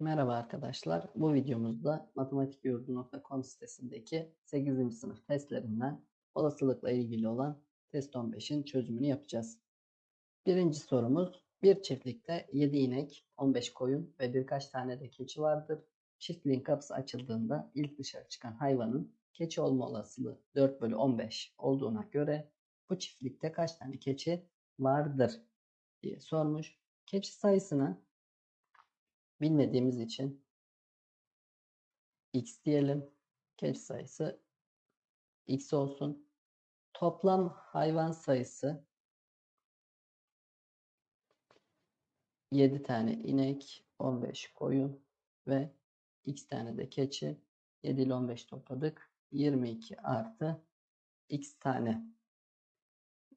Merhaba arkadaşlar. Bu videomuzda matematikyurdu.com sitesindeki 8. sınıf testlerinden olasılıkla ilgili olan test 15'in çözümünü yapacağız. Birinci sorumuz bir çiftlikte 7 inek, 15 koyun ve birkaç tane de keçi vardır. Çiftliğin kapısı açıldığında ilk dışarı çıkan hayvanın keçi olma olasılığı 4 bölü 15 olduğuna göre bu çiftlikte kaç tane keçi vardır diye sormuş. Keçi sayısını bilmediğimiz için x diyelim. Keçi sayısı x olsun. Toplam hayvan sayısı 7 tane inek, 15 koyun ve x tane de keçi. 7 ile 15 topladık. 22 artı x tane.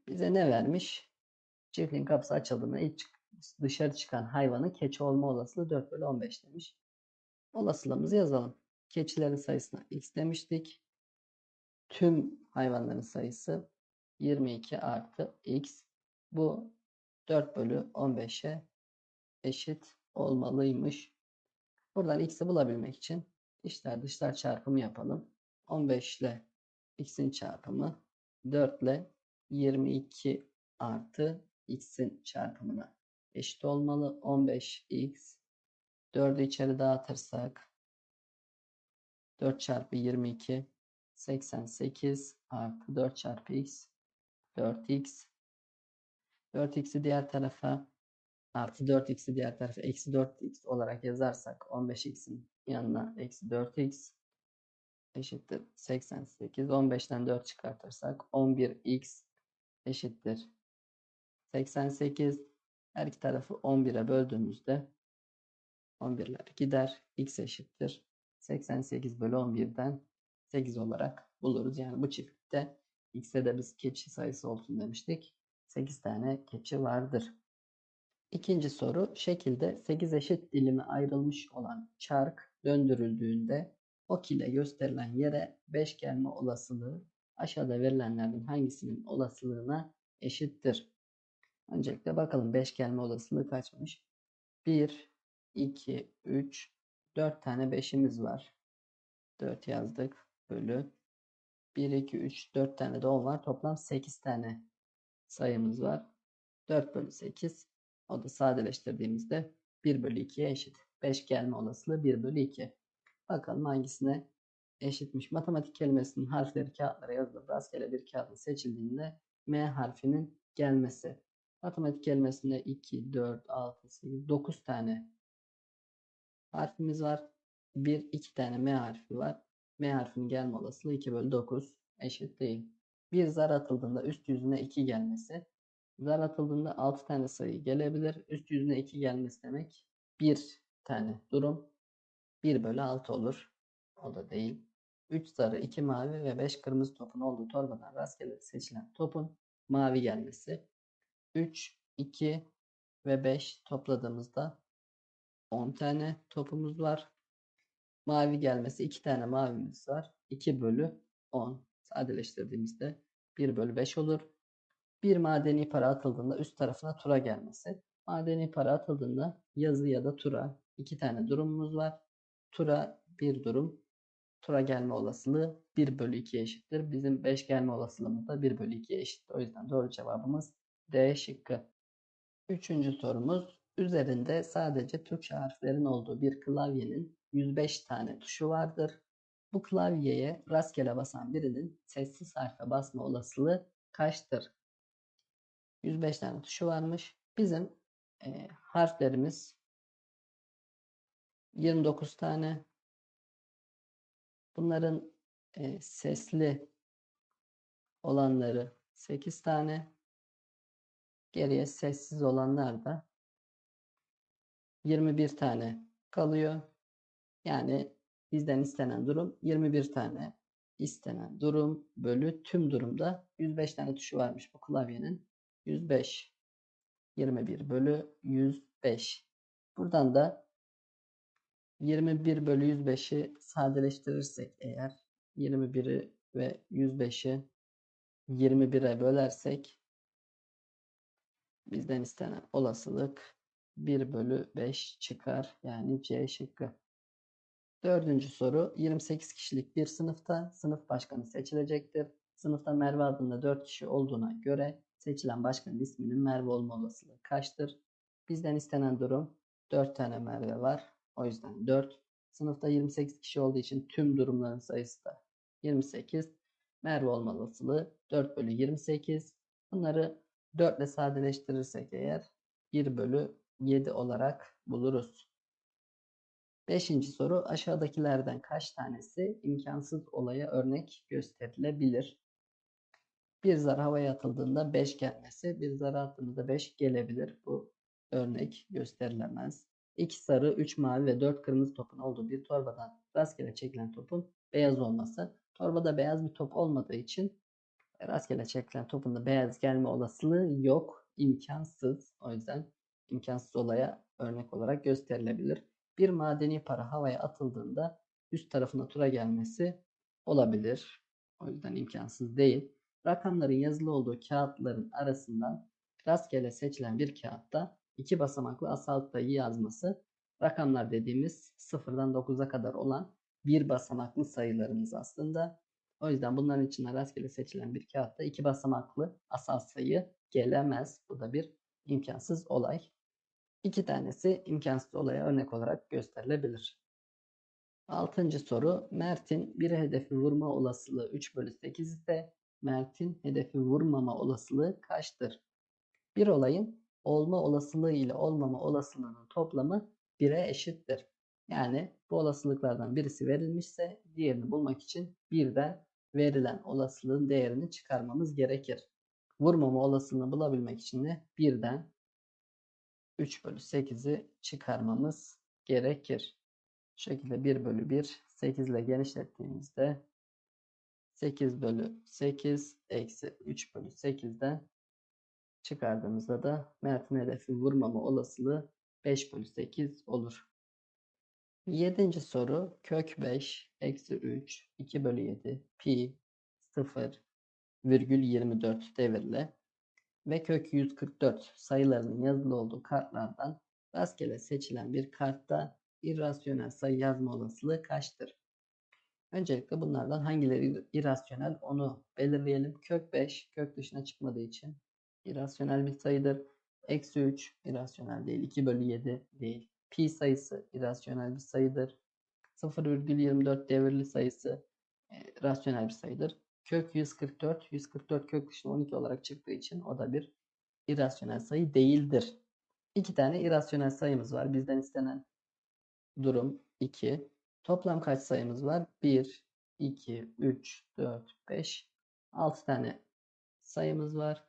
Bize ne vermiş? Çiftliğin kapısı açıldığında ilk dışarı çıkan hayvanın keçi olma olasılığı 4 bölü 15 demiş. Olasılığımızı yazalım. Keçilerin sayısına x demiştik. Tüm hayvanların sayısı 22 artı x. Bu 4 bölü 15'e eşit olmalıymış. Buradan x'i bulabilmek için içler dışlar çarpımı yapalım. 15 ile x'in çarpımı 4 ile 22 artı x'in çarpımına eşit olmalı. 15x 4'ü içeri dağıtırsak 4 çarpı 22 88 artı 4 çarpı x 4x 4x'i diğer tarafa artı 4x'i diğer tarafa eksi 4x olarak yazarsak 15x'in yanına eksi 4x eşittir 88 15'ten 4 çıkartırsak 11x eşittir 88 her iki tarafı 11'e böldüğümüzde 11'ler gider. X eşittir. 88 bölü 11'den 8 olarak buluruz. Yani bu çiftlikte X'e de biz keçi sayısı olsun demiştik. 8 tane keçi vardır. İkinci soru şekilde 8 eşit dilime ayrılmış olan çark döndürüldüğünde ok ile gösterilen yere 5 gelme olasılığı aşağıda verilenlerden hangisinin olasılığına eşittir? Öncelikle bakalım 5 gelme olasılığı kaçmış? 1, 2, 3, 4 tane 5'imiz var. 4 yazdık. Bölü. 1, 2, 3, 4 tane de 10 var. Toplam 8 tane sayımız var. 4 bölü 8. O da sadeleştirdiğimizde 1 bölü 2'ye eşit. 5 gelme olasılığı 1 bölü 2. Bakalım hangisine eşitmiş. Matematik kelimesinin harfleri kağıtlara yazılıp rastgele bir kağıdın seçildiğinde M harfinin gelmesi. Matematik kelimesinde 2, 4, 6, 8, 9 tane harfimiz var. 1, 2 tane M harfi var. M harfinin gelme olasılığı 2 bölü 9 eşit değil. Bir zar atıldığında üst yüzüne 2 gelmesi. Zar atıldığında 6 tane sayı gelebilir. Üst yüzüne 2 gelmesi demek 1 tane durum. 1 bölü 6 olur. O da değil. 3 sarı, 2 mavi ve 5 kırmızı topun olduğu torbadan rastgele seçilen topun mavi gelmesi. 3, 2 ve 5 topladığımızda 10 tane topumuz var. Mavi gelmesi 2 tane mavimiz var. 2 bölü 10 sadeleştirdiğimizde 1 bölü 5 olur. Bir madeni para atıldığında üst tarafına tura gelmesi. Madeni para atıldığında yazı ya da tura iki tane durumumuz var. Tura bir durum. Tura gelme olasılığı 1 bölü 2 eşittir. Bizim 5 gelme olasılığımız da 1 bölü 2 eşit. O yüzden doğru cevabımız D şıkkı. Üçüncü sorumuz. Üzerinde sadece Türkçe harflerin olduğu bir klavyenin 105 tane tuşu vardır. Bu klavyeye rastgele basan birinin sessiz harfe basma olasılığı kaçtır? 105 tane tuşu varmış. Bizim e, harflerimiz 29 tane. Bunların e, sesli olanları 8 tane. Geriye sessiz olanlar da 21 tane kalıyor. Yani bizden istenen durum 21 tane istenen durum bölü tüm durumda 105 tane tuşu varmış bu klavyenin. 105 21 bölü 105. Buradan da 21 bölü 105'i sadeleştirirsek eğer 21'i ve 105'i 21'e bölersek bizden istenen olasılık 1 bölü 5 çıkar. Yani C şıkkı. Dördüncü soru 28 kişilik bir sınıfta sınıf başkanı seçilecektir. Sınıfta Merve adında 4 kişi olduğuna göre seçilen başkanın isminin Merve olma olasılığı kaçtır? Bizden istenen durum 4 tane Merve var. O yüzden 4. Sınıfta 28 kişi olduğu için tüm durumların sayısı da 28. Merve olma olasılığı 4 bölü 28. Bunları 4 ile sadeleştirirsek eğer 1 bölü 7 olarak buluruz. Beşinci soru aşağıdakilerden kaç tanesi imkansız olaya örnek gösterilebilir? Bir zar havaya atıldığında 5 gelmesi, bir zar attığımızda 5 gelebilir. Bu örnek gösterilemez. 2 sarı, 3 mavi ve 4 kırmızı topun olduğu bir torbadan rastgele çekilen topun beyaz olması. Torbada beyaz bir top olmadığı için rastgele çekilen topun da beyaz gelme olasılığı yok. imkansız. O yüzden imkansız olaya örnek olarak gösterilebilir. Bir madeni para havaya atıldığında üst tarafına tura gelmesi olabilir. O yüzden imkansız değil. Rakamların yazılı olduğu kağıtların arasından rastgele seçilen bir kağıtta iki basamaklı asal sayı yazması rakamlar dediğimiz sıfırdan 9'a kadar olan bir basamaklı sayılarımız aslında. O yüzden bunların içinden rastgele seçilen bir kağıtta iki basamaklı asal sayı gelemez. Bu da bir imkansız olay. İki tanesi imkansız olaya örnek olarak gösterilebilir. Altıncı soru. Mert'in bir hedefi vurma olasılığı 3 bölü 8 ise Mert'in hedefi vurmama olasılığı kaçtır? Bir olayın olma olasılığı ile olmama olasılığının toplamı 1'e eşittir. Yani bu olasılıklardan birisi verilmişse diğerini bulmak için birden verilen olasılığın değerini çıkarmamız gerekir. Vurmama olasılığını bulabilmek için de birden 3 bölü 8'i çıkarmamız gerekir. Bu şekilde 1 bölü 1 8 ile genişlettiğimizde 8 bölü 8 eksi 3 bölü 8'den çıkardığımızda da Mert'in hedefi vurmama olasılığı 5 bölü 8 olur. Yedinci soru kök 5 eksi 3 2 bölü 7 pi 0 virgül 24 devirle ve kök 144 sayılarının yazılı olduğu kartlardan rastgele seçilen bir kartta irrasyonel sayı yazma olasılığı kaçtır? Öncelikle bunlardan hangileri irrasyonel onu belirleyelim. Kök 5 kök dışına çıkmadığı için irrasyonel bir sayıdır. Eksi 3 irrasyonel değil. 2 bölü 7 değil. Pi sayısı irrasyonel bir sayıdır. 0,24 devirli sayısı e, rasyonel bir sayıdır. Kök 144, 144 kök dışına 12 olarak çıktığı için o da bir irrasyonel sayı değildir. İki tane irrasyonel sayımız var. Bizden istenen durum 2. Toplam kaç sayımız var? 1, 2, 3, 4, 5, 6 tane sayımız var.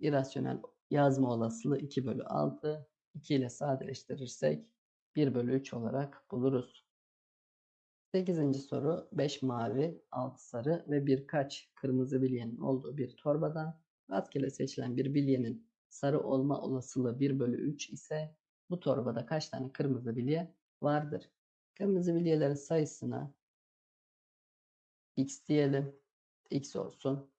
İrrasyonel yazma olasılığı 2 bölü 6. 2 ile sadeleştirirsek 1 bölü 3 olarak buluruz. 8. soru 5 mavi, 6 sarı ve birkaç kırmızı bilyenin olduğu bir torbadan rastgele seçilen bir bilyenin sarı olma olasılığı 1 bölü 3 ise bu torbada kaç tane kırmızı bilye vardır? Kırmızı bilyelerin sayısına x diyelim. x olsun.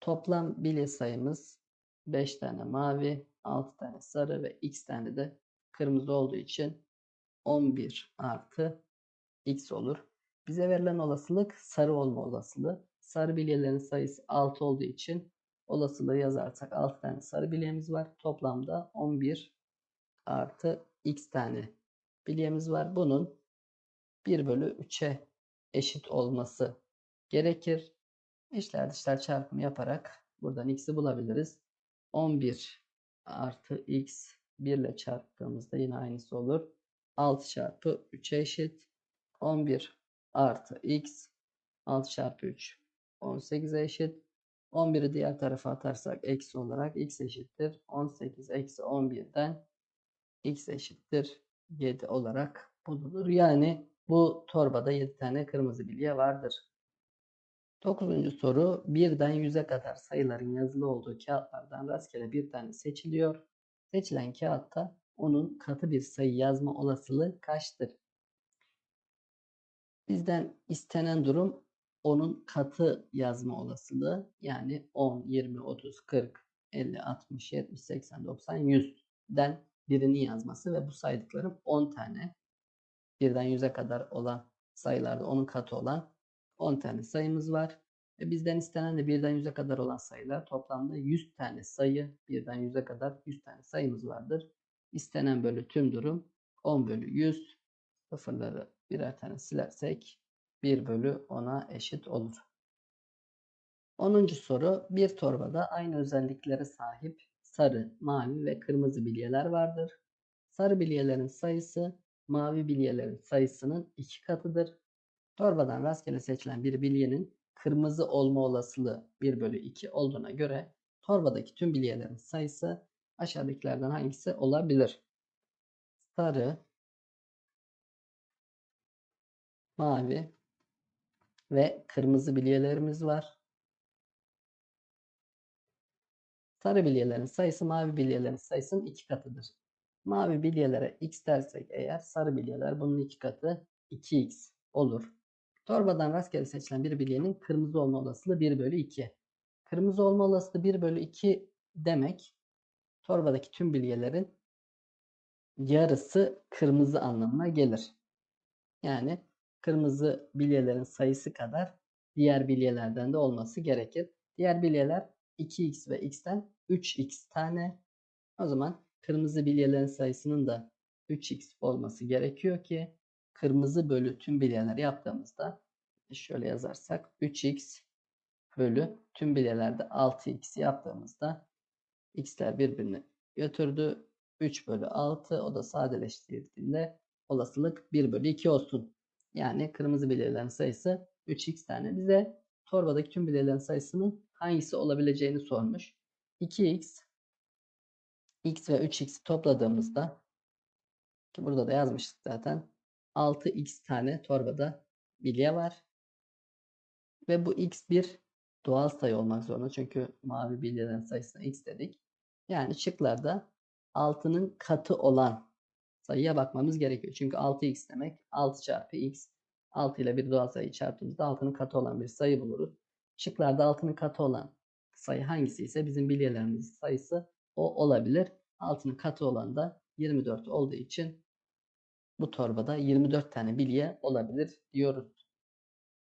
Toplam bilye sayımız 5 tane mavi, 6 tane sarı ve x tane de kırmızı olduğu için 11 artı x olur. Bize verilen olasılık sarı olma olasılığı. Sarı bilyelerin sayısı 6 olduğu için olasılığı yazarsak 6 tane sarı bilyemiz var. Toplamda 11 artı x tane bilyemiz var. Bunun 1 bölü 3'e eşit olması gerekir. İşler dışlar çarpımı yaparak buradan x'i bulabiliriz. 11 artı x 1 ile çarptığımızda yine aynısı olur. 6 çarpı 3'e eşit. 11 artı x 6 çarpı 3 18'e eşit. 11'i diğer tarafa atarsak eksi olarak x eşittir. 18 eksi 11'den x eşittir 7 olarak bulunur. Yani bu torbada 7 tane kırmızı bilye vardır. 9. soru 1'den 100'e kadar sayıların yazılı olduğu kağıtlardan rastgele bir tane seçiliyor. Seçilen kağıtta onun katı bir sayı yazma olasılığı kaçtır? Bizden istenen durum onun katı yazma olasılığı. Yani 10, 20, 30, 40, 50, 60, 70, 80, 90, 100'den birini yazması ve bu saydıklarım 10 tane. Birden 100'e kadar olan sayılarda onun katı olan 10 tane sayımız var. Ve bizden istenen de birden 100'e kadar olan sayılar toplamda 100 tane sayı birden 100'e kadar 100 tane sayımız vardır. İstenen bölü tüm durum 10 bölü 100 sıfırları birer tane silersek 1 bölü 10'a eşit olur. 10. soru bir torbada aynı özelliklere sahip sarı, mavi ve kırmızı bilyeler vardır. Sarı bilyelerin sayısı mavi bilyelerin sayısının iki katıdır. Torbadan rastgele seçilen bir bilyenin kırmızı olma olasılığı 1 bölü 2 olduğuna göre torbadaki tüm bilyelerin sayısı aşağıdakilerden hangisi olabilir? Sarı, mavi ve kırmızı bilyelerimiz var. Sarı bilyelerin sayısı mavi bilyelerin sayısının iki katıdır. Mavi bilyelere x dersek eğer sarı bilyeler bunun iki katı 2x olur. Torbadan rastgele seçilen bir bilyenin kırmızı olma olasılığı 1 bölü 2. Kırmızı olma olasılığı 1 bölü 2 demek torbadaki tüm bilyelerin yarısı kırmızı anlamına gelir. Yani kırmızı bilyelerin sayısı kadar diğer bilyelerden de olması gerekir. Diğer bilyeler 2x ve x'ten 3x tane. O zaman kırmızı bilyelerin sayısının da 3x olması gerekiyor ki kırmızı bölü tüm bilyeler yaptığımızda şöyle yazarsak 3x bölü tüm bilyelerde 6x yaptığımızda x'ler birbirini götürdü. 3 bölü 6 o da sadeleştirdiğinde olasılık 1 bölü 2 olsun. Yani kırmızı bilyelerin sayısı 3x tane. Bize torbadaki tüm bilyelerin sayısının hangisi olabileceğini sormuş. 2x x ve 3x'i topladığımızda ki burada da yazmıştık zaten 6x tane torbada bilye var. Ve bu x bir doğal sayı olmak zorunda. Çünkü mavi bilyelerin sayısına x dedik. Yani şıklarda 6'nın katı olan sayıya bakmamız gerekiyor. Çünkü 6x demek 6 çarpı x. 6 ile bir doğal sayı çarptığımızda 6'nın katı olan bir sayı buluruz. Şıklarda 6'nın katı olan sayı hangisi ise bizim bilyelerimizin sayısı o olabilir. 6'nın katı olan da 24 olduğu için bu torbada 24 tane bilye olabilir diyoruz.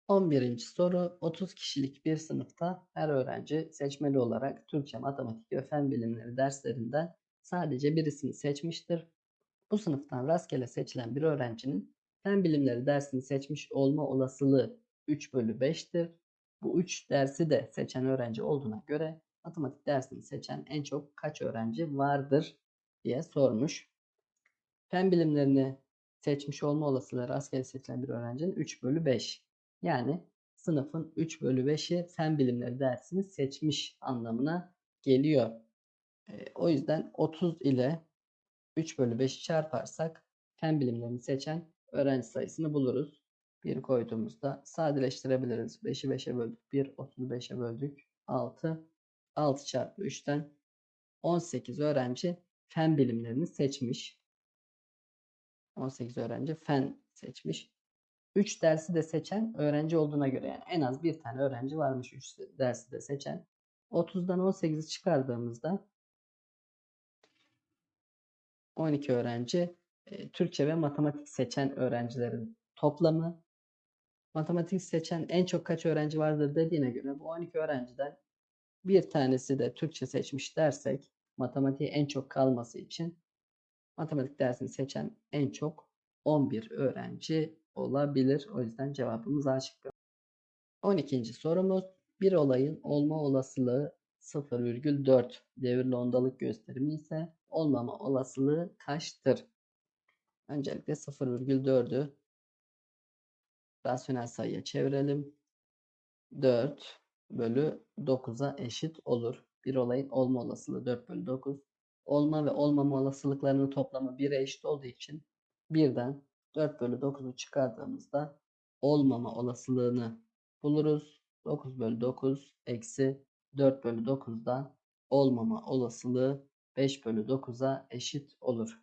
11. soru 30 kişilik bir sınıfta her öğrenci seçmeli olarak Türkçe, matematik ve fen bilimleri derslerinden sadece birisini seçmiştir. Bu sınıftan rastgele seçilen bir öğrencinin fen bilimleri dersini seçmiş olma olasılığı 3 bölü 5'tir. Bu 3 dersi de seçen öğrenci olduğuna göre matematik dersini seçen en çok kaç öğrenci vardır diye sormuş. Fen bilimlerini seçmiş olma olasılığı rastgele seçilen bir öğrencinin 3 bölü 5. Yani sınıfın 3 bölü 5'i fen bilimleri dersini seçmiş anlamına geliyor. E, o yüzden 30 ile 3 bölü 5'i çarparsak fen bilimlerini seçen öğrenci sayısını buluruz. 1 koyduğumuzda sadeleştirebiliriz. 5'i 5'e böldük. 1, 35'e böldük. 6. 6 çarpı 3'ten 18 öğrenci fen bilimlerini seçmiş. 18 öğrenci fen seçmiş. 3 dersi de seçen öğrenci olduğuna göre yani en az bir tane öğrenci varmış 3 dersi de seçen. 30'dan 18'i çıkardığımızda 12 öğrenci e, Türkçe ve matematik seçen öğrencilerin toplamı. Matematik seçen en çok kaç öğrenci vardır dediğine göre bu 12 öğrenciden bir tanesi de Türkçe seçmiş dersek matematiğe en çok kalması için matematik dersini seçen en çok 11 öğrenci olabilir. O yüzden cevabımız A şıkkı. 12. sorumuz bir olayın olma olasılığı 0,4 devirli ondalık gösterimi ise olmama olasılığı kaçtır? Öncelikle 0,4'ü rasyonel sayıya çevirelim. 4 bölü 9'a eşit olur. Bir olayın olma olasılığı 4 bölü 9. Olma ve olmama olasılıklarının toplamı 1'e eşit olduğu için birden 4 bölü 9'u çıkardığımızda olmama olasılığını buluruz. 9 bölü 9 eksi 4 bölü 9'dan olmama olasılığı 5 bölü 9'a eşit olur.